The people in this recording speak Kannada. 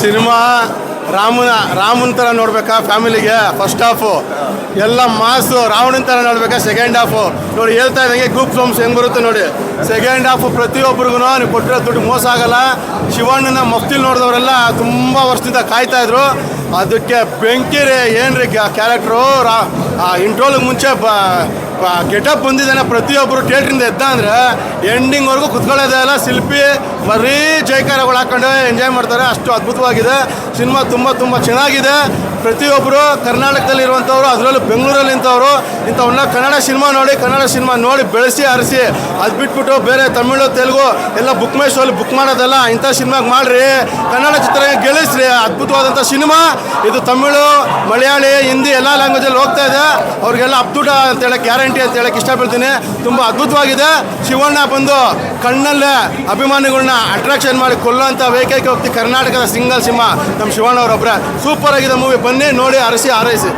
ಸಿನಿಮಾ ರಾಮನ ರಾಮನ್ ಥರ ನೋಡ್ಬೇಕಾ ಫ್ಯಾಮಿಲಿಗೆ ಫಸ್ಟ್ ಹಾಫು ಎಲ್ಲ ಮಾಸು ರಾವಣನ ಥರ ನೋಡ್ಬೇಕಾ ಸೆಕೆಂಡ್ ಹಾಫು ನೋಡಿ ಹೇಳ್ತಾ ಇದ್ದಂಗೆ ಗ್ರೂಪ್ ಸೋಮ್ಸ್ ಹೆಂಗೆ ಬರುತ್ತೆ ನೋಡಿ. ಸೆಕೆಂಡ್ ಹಾಫು ಪ್ರತಿಯೊಬ್ಬರಿಗೂ ನೀವು ಕೊಟ್ಟಿರೋ ದುಡ್ಡು ಮೋಸ ಆಗಲ್ಲ. ಶಿವಣ್ಣನ ಮಫ್ತಿಲ್ ನೋಡಿದವರೆಲ್ಲ ತುಂಬ ವರ್ಷದಿಂದ ಕಾಯ್ತಾ ಇದ್ರು. ಅದಕ್ಕೆ ಬೆಂಕಿ ರೀ ಏನ್ರಿ ಆ ಇಂಟ್ರೋಲಿಗೆ ಮುಂಚೆ ಗೆಟಪ್ ಬಂದಿದ್ದಾನೆ ಪ್ರತಿಯೊಬ್ಬರು ಥಿಯೇಟ್ರಿಂದ ಎದ್ದ ಅಂದರೆ ಎಂಡಿಂಗ್ವರೆಗೂ ಕುತ್ಕೊಳ್ಳೋದೇ ಇಲ್ಲ. ಶಿಲ್ಪಿ ಬರೀ ಜೈಕಾರಗಳು ಹಾಕೊಂಡು ಎಂಜಾಯ್ ಮಾಡ್ತಾರೆ. ಅಷ್ಟು ಅದ್ಭುತವಾಗಿದೆ. ಸಿನಿಮಾ ತುಂಬ ತುಂಬ ಚೆನ್ನಾಗಿದೆ. ಪ್ರತಿಯೊಬ್ಬರು ಕರ್ನಾಟಕದಲ್ಲಿ ಇರುವಂಥವ್ರು, ಅದರಲ್ಲೂ ಬೆಂಗಳೂರಲ್ಲಿ ಇಂಥವ್ರು ಇಂಥವನ್ನ ಕನ್ನಡ ಸಿನಿಮಾ ನೋಡಿ, ಕನ್ನಡ ಸಿನಿಮಾ ನೋಡಿ ಬೆಳೆಸಿ ಹರಿಸಿ ಅದು ಬಿಟ್ಬಿಟ್ಟು ಬೇರೆ ತಮಿಳು, ತೆಲುಗು ಎಲ್ಲ ಬುಕ್ ಮೈ ಶೋಲಿ ಬುಕ್ ಮಾಡೋದಲ್ಲ, ಇಂಥ ಸಿನಿಮಾಗೆ ಮಾಡಿರಿ. ಕನ್ನಡ ಚಿತ್ರ ಗೆಲ್ಲಿಸ್ರಿ? ಅದ್ಭುತವಾದಂಥ ಸಿನಿಮಾ. ಇದು ತಮಿಳು, ಮಲಯಾಳಿ, ಹಿಂದಿ ಎಲ್ಲ ಲ್ಯಾಂಗ್ವೇಜಲ್ಲಿ ಹೋಗ್ತಾ ಇದೆ. ಅವ್ರಿಗೆಲ್ಲ ಅಪ್ದುಟ ಅಂತ ಹೇಳಕ್ಕೆ ಗ್ಯಾರಂಟಿ ಅಂತ ಹೇಳಕ್ಕೆ ಇಷ್ಟಪಡ್ತೀನಿ. ತುಂಬ ಅದ್ಭುತವಾಗಿದೆ. ಶಿವಣ್ಣ ಬಂದು ಕಣ್ಣಲ್ಲೇ ಅಭಿಮಾನಿಗಳನ್ನ ಅಟ್ರಾಕ್ಷನ್ ಮಾಡಿ ಕೊಲ್ಲೋಂಥ ಏಕೈಕ ವ್ಯಕ್ತಿ ಕರ್ನಾಟಕದ ಸಿಂಗಲ್ ಸಿಂಹ ನಮ್ಮ ಶಿವಣ್ಣ ಅವರೊಬ್ಬರೇ ಸೂಪರ್ ಆಗಿದೆ ಮೂವಿ ಬನ್ನಿ ನೋಡಿ, ಅರಸಿ, ಹಾರೈಸಿ.